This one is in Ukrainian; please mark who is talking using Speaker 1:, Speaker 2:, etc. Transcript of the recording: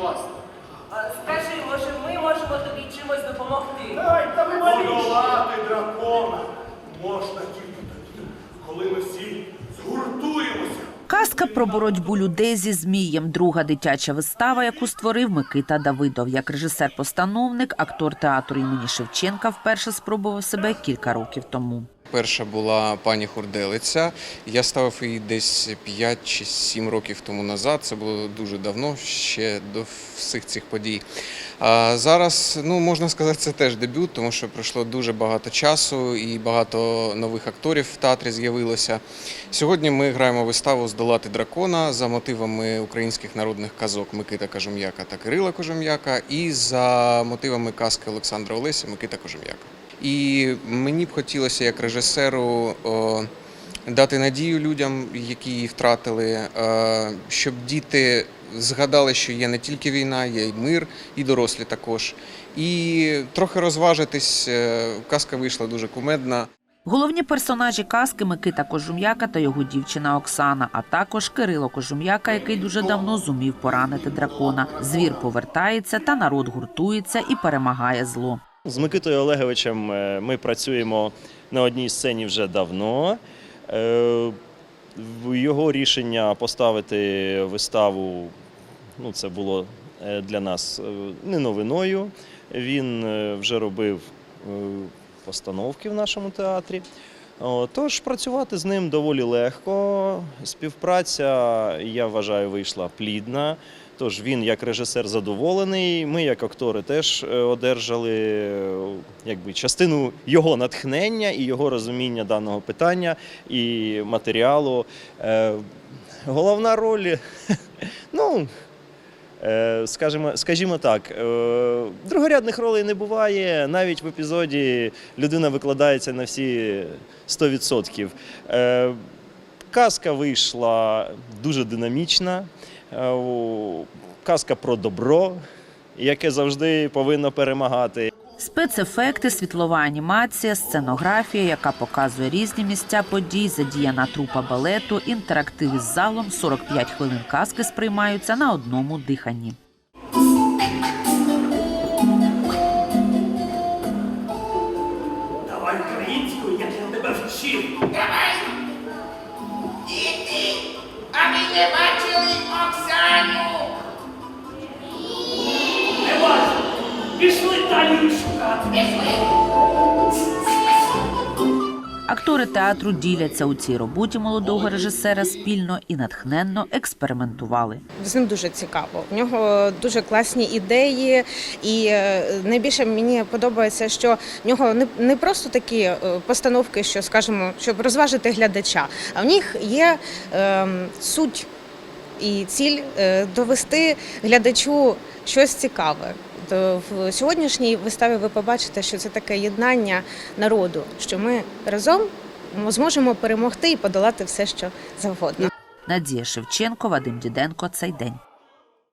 Speaker 1: будь.
Speaker 2: Скажи, може, ми можемо тобі чимось допомогти.
Speaker 1: Ай, та ви
Speaker 2: Подолати
Speaker 1: дракона можна тільки тоді, коли ми всі згуртуємося.
Speaker 3: Казка про боротьбу людей зі змієм. Друга дитяча вистава, яку створив Микита Давидов. Як режисер-постановник, актор театру імені Шевченка вперше спробував себе кілька років тому.
Speaker 4: Перша була пані Хурделиця. Я ставив її десь 5 чи 7 років тому назад. Це було дуже давно, ще до всіх цих подій. А зараз, ну можна сказати, це теж дебют, тому що пройшло дуже багато часу і багато нових акторів в театрі з'явилося. Сьогодні ми граємо виставу Здолати дракона за мотивами українських народних казок Микита Кажум'яка та Кирила Кожум'яка, і за мотивами казки Олександра Олеся Микита Кожум'яка. І мені б хотілося як режисеру дати надію людям, які її втратили, е, щоб діти згадали, що є не тільки війна, є й мир, і дорослі також. І трохи розважитись. е, Казка вийшла дуже кумедна.
Speaker 3: Головні персонажі казки Микита Кожум'яка та його дівчина Оксана, а також Кирило Кожум'яка, який дуже давно зумів поранити дракона. Звір повертається, та народ гуртується і перемагає зло.
Speaker 5: З Микитою Олеговичем е, ми працюємо на одній сцені вже давно. Е, Його рішення поставити виставу ну, це було е, для нас не новиною. Він вже робив постановки в нашому театрі. Тож працювати з ним доволі легко. Співпраця, я вважаю, вийшла плідна. Тож він як режисер задоволений. Ми, як актори, теж е, одержали якби, частину його натхнення і його розуміння даного питання і матеріалу. Е, Головна роль, ну. Е, Скажімо, скажімо так, е, другорядних ролей не буває. Навіть в епізоді людина викладається на всі 100%. Е, Казка вийшла дуже динамічна. Казка про добро, яке завжди повинно перемагати.
Speaker 3: Спецефекти, світлова анімація, сценографія, яка показує різні місця подій, задіяна трупа балету, інтерактив із залом, 45 хвилин казки сприймаються на одному диханні.
Speaker 1: Давай українською, як я тебе вчив.
Speaker 6: Давай! Діти! А ви не бачили Оксану?
Speaker 3: Актори театру діляться у цій роботі молодого режисера спільно і натхненно експериментували.
Speaker 7: з ним дуже цікаво. В нього дуже класні ідеї, і е, найбільше мені подобається, що в нього не, просто такі е, постановки, що скажімо, щоб розважити глядача, а в них є е, суть і ціль е, довести глядачу щось цікаве. То в сьогоднішній виставі ви побачите, що це таке єднання народу, що ми разом зможемо перемогти і подолати все, що завгодно.
Speaker 3: Надія Шевченко, Вадим Діденко. Цей день.